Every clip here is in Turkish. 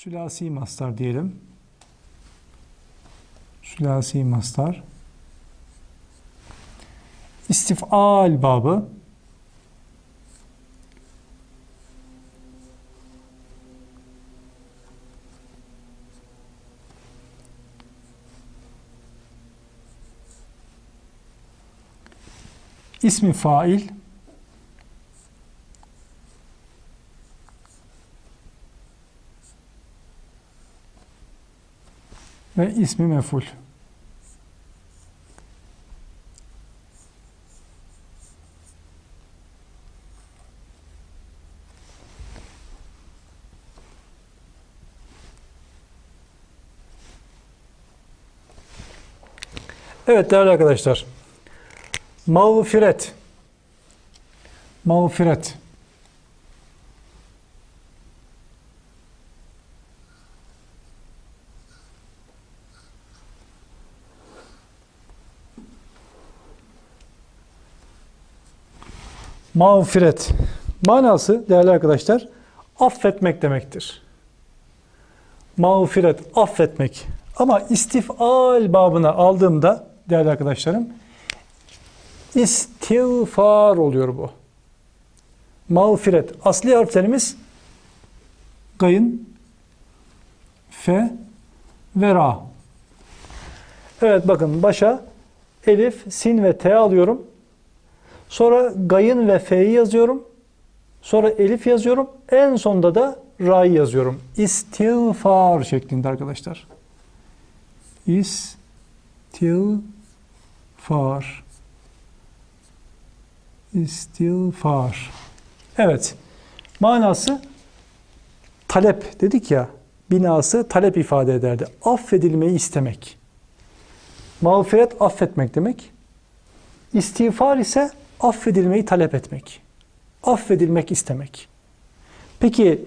Sülasi mastar diyelim. Sülasi mastar. İstifal babı. İsmi fail. Ve ismi meful. Evet değerli arkadaşlar. Mağfiret. Mağfiret. Mağfiret. Manası değerli arkadaşlar affetmek demektir. Mağfiret, affetmek. Ama istifal babına aldığımda değerli arkadaşlarım istiğfar oluyor bu. Mağfiret. Asli harflerimiz gayın, fe ve ra. Evet bakın başa elif, sin ve t alıyorum. Sonra gayın ve fe'yi yazıyorum. Sonra elif yazıyorum. En sonda da ra'yı yazıyorum. İstiğfar şeklinde arkadaşlar. İstiğfar. İstiğfar. Evet. Manası talep dedik ya. Binası talep ifade ederdi. Affedilmeyi istemek. Mağfiret affetmek demek. İstiğfar ise affedilmeyi talep etmek. Affedilmek istemek. Peki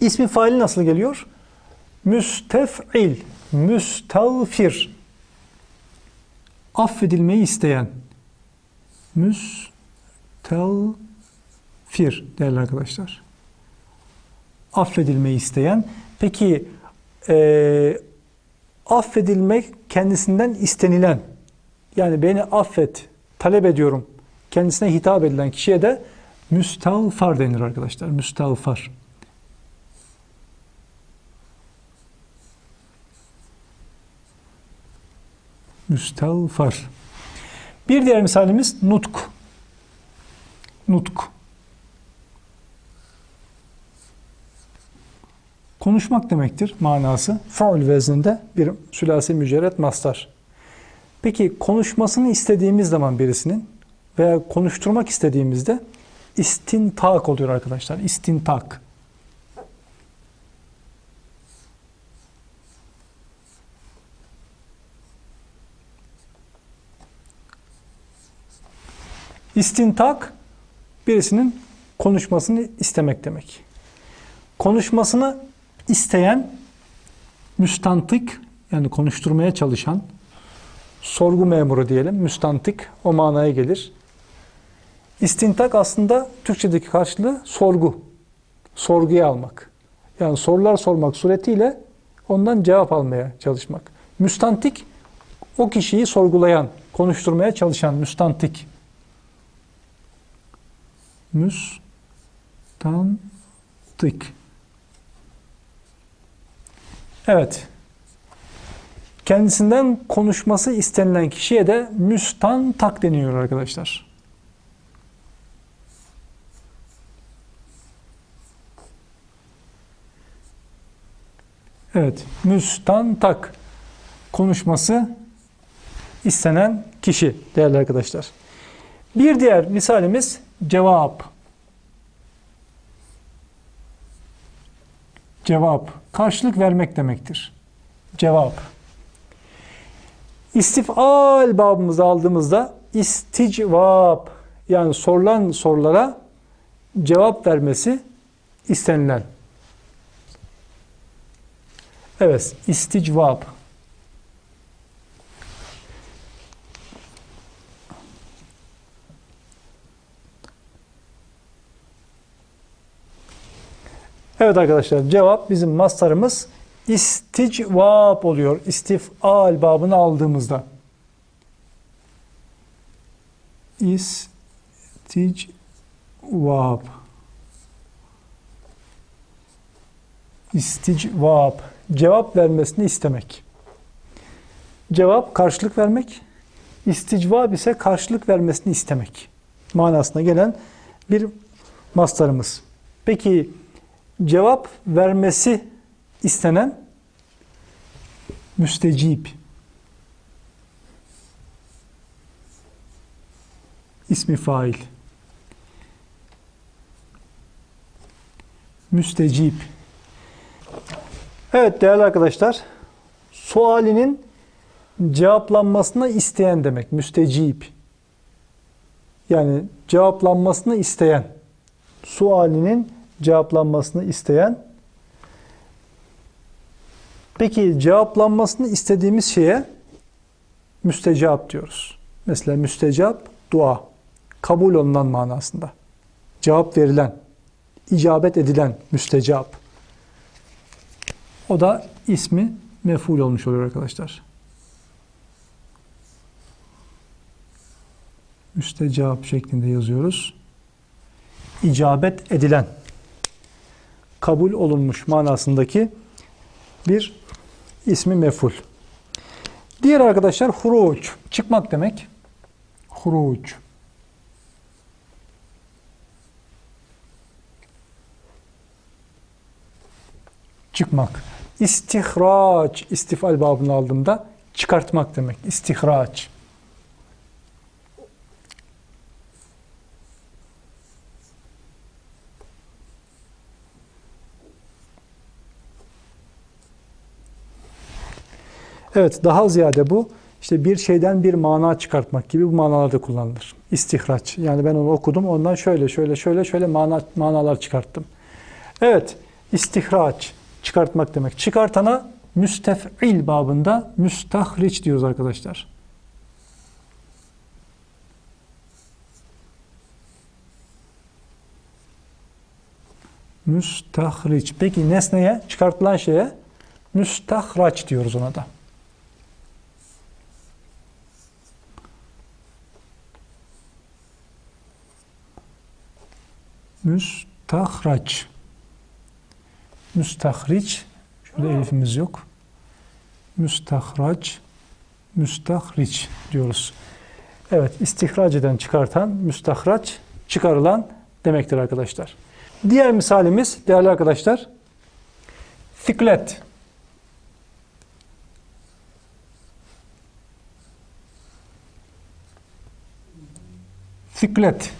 ismi faili nasıl geliyor? Müstef'il, müstağfir. Affedilmeyi isteyen. Müstağfir değerli arkadaşlar. Affedilmeyi isteyen. Peki e, affedilmek kendisinden istenilen. Yani beni affet, talep ediyorum. Kendisine hitap edilen kişiye de müstağfar denir arkadaşlar. Müstağfar. Müstağfar. Bir diğer misalimiz nutk. Nutk. Konuşmak demektir manası. Faul vezninde bir sülasi mücerret mastar. Peki konuşmasını istediğimiz zaman birisinin veya konuşturmak istediğimizde istintak oluyor arkadaşlar. İstintak. İstintak birisinin konuşmasını istemek demek. Konuşmasını isteyen müstantik yani konuşturmaya çalışan sorgu memuru diyelim. Müstantik o manaya gelir. İstintak aslında Türkçedeki karşılığı sorgu. Sorguya almak. Yani sorular sormak suretiyle ondan cevap almaya çalışmak. Müstantik o kişiyi sorgulayan, konuşturmaya çalışan müstantik. Müstantik. Evet. Kendisinden konuşması istenilen kişiye de müstantak deniyor arkadaşlar. Evet, müstantak konuşması istenen kişi değerli arkadaşlar. Bir diğer misalimiz cevap. Cevap, karşılık vermek demektir. Cevap. İstifal babımızı aldığımızda isticvap yani sorulan sorulara cevap vermesi istenilen. Evet, isticvap. Evet arkadaşlar cevap bizim mastarımız isticvab oluyor. İstifal babını aldığımızda. İsticvab. İsticvab. Cevap vermesini istemek. Cevap karşılık vermek. İsticvab ise karşılık vermesini istemek. Manasına gelen bir mastarımız. Peki cevap vermesi istenen müstecip. İsmi fail. Müstecip. Evet değerli arkadaşlar, sualinin cevaplanmasını isteyen demek. Müstecip. Yani cevaplanmasını isteyen. Sualinin cevaplanmasını isteyen. Peki cevaplanmasını istediğimiz şeye müstecap diyoruz. Mesela müstecap dua. Kabul olunan manasında. Cevap verilen, icabet edilen müstecap. O da ismi meful olmuş oluyor arkadaşlar. Müstecap şeklinde yazıyoruz. İcabet edilen, kabul olunmuş manasındaki bir ismi meful. Diğer arkadaşlar huruç, çıkmak demek. Huruç. Çıkmak. İstihraç, istifal babını aldığımda çıkartmak demek. İstihraç. Evet, daha ziyade bu işte bir şeyden bir mana çıkartmak gibi bu manalarda kullanılır. İstihraç. Yani ben onu okudum, ondan şöyle şöyle şöyle şöyle mana, manalar çıkarttım. Evet, istihraç çıkartmak demek. Çıkartana müstef'il babında müstahriç diyoruz arkadaşlar. Müstahriç. Peki nesneye, çıkartılan şeye müstahraç diyoruz ona da. Müstahraç. Müstahriç. Şurada elifimiz yok. Müstahraç. Müstahriç diyoruz. Evet, istihraç eden, çıkartan, müstahraç, çıkarılan demektir arkadaşlar. Diğer misalimiz değerli arkadaşlar, fiklet. Fiklet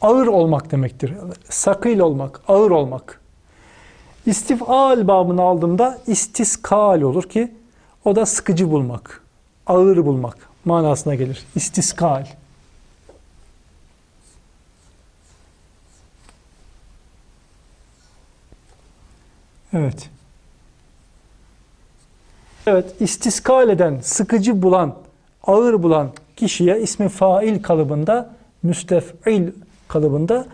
ağır olmak demektir. Sakil olmak, ağır olmak. İstifal babını aldığımda istiskal olur ki o da sıkıcı bulmak, ağır bulmak manasına gelir. İstiskal. Evet. Evet, istiskal eden, sıkıcı bulan, ağır bulan kişiye ismi fail kalıbında müstef'il kalıbında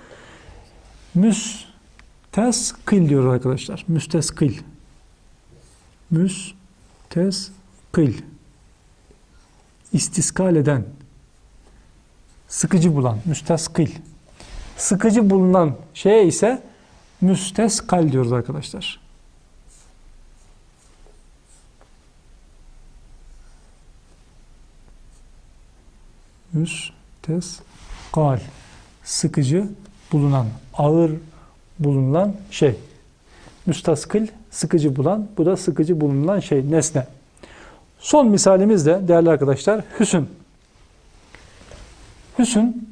müsteskil diyoruz arkadaşlar. Müsteskil. Müsteskil. İstiskal eden. Sıkıcı bulan. Müsteskil. Sıkıcı bulunan şeye ise müsteskal diyoruz arkadaşlar. Müsteskal sıkıcı bulunan, ağır bulunan şey. Müstaskil, sıkıcı bulan, bu da sıkıcı bulunan şey, nesne. Son misalimiz de değerli arkadaşlar, hüsün. Hüsün,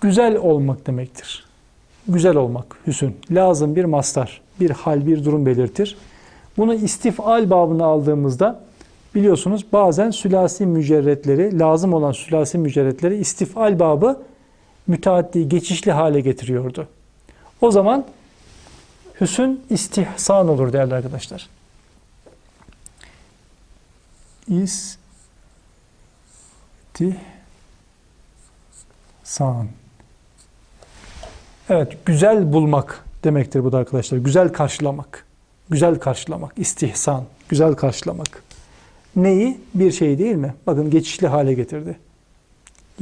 güzel olmak demektir. Güzel olmak, hüsün. Lazım bir mastar, bir hal, bir durum belirtir. Bunu istifal babını aldığımızda biliyorsunuz bazen sülasi mücerretleri, lazım olan sülasi mücerretleri istifal babı müteaddi, geçişli hale getiriyordu. O zaman hüsün istihsan olur değerli arkadaşlar. İstihsan. Evet, güzel bulmak demektir bu da arkadaşlar. Güzel karşılamak. Güzel karşılamak, istihsan, güzel karşılamak. Neyi? Bir şey değil mi? Bakın geçişli hale getirdi.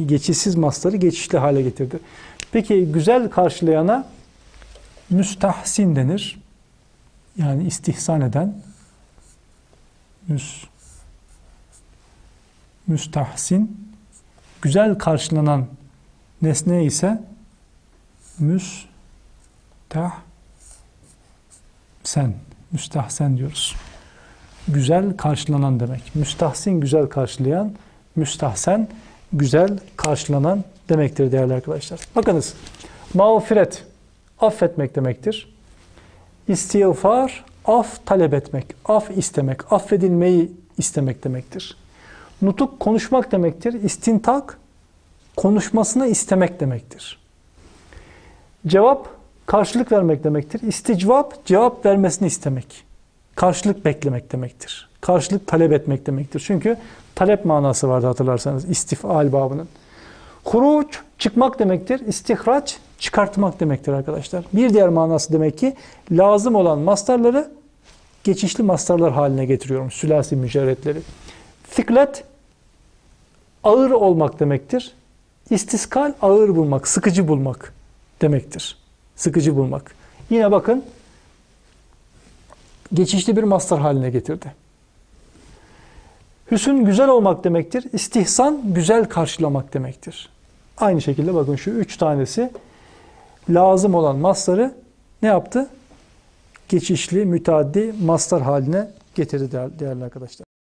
Geçişsiz masları geçişli hale getirdi. Peki güzel karşılayana müstahsin denir. Yani istihsan eden müs müstahsin güzel karşılanan nesne ise müstahsen müstahsen diyoruz. Güzel karşılanan demek. Müstahsin güzel karşılayan, müstahsen güzel karşılanan demektir değerli arkadaşlar. Bakınız. Mağfiret affetmek demektir. İstiğfar af talep etmek, af istemek, affedilmeyi istemek demektir. Nutuk konuşmak demektir. İstintak konuşmasını istemek demektir. Cevap karşılık vermek demektir. İsticvap cevap vermesini istemek. Karşılık beklemek demektir. Karşılık talep etmek demektir. Çünkü talep manası vardı hatırlarsanız istifal babının. Huruç çıkmak demektir. İstihraç çıkartmak demektir arkadaşlar. Bir diğer manası demek ki lazım olan mastarları geçişli mastarlar haline getiriyorum. Sülasi mücerretleri. Fiklet ağır olmak demektir. İstiskal ağır bulmak, sıkıcı bulmak demektir. Sıkıcı bulmak. Yine bakın geçişli bir mastar haline getirdi. Hüsün güzel olmak demektir. İstihsan güzel karşılamak demektir. Aynı şekilde bakın şu üç tanesi lazım olan masları ne yaptı? Geçişli, müteaddi mastar haline getirdi değerli arkadaşlar.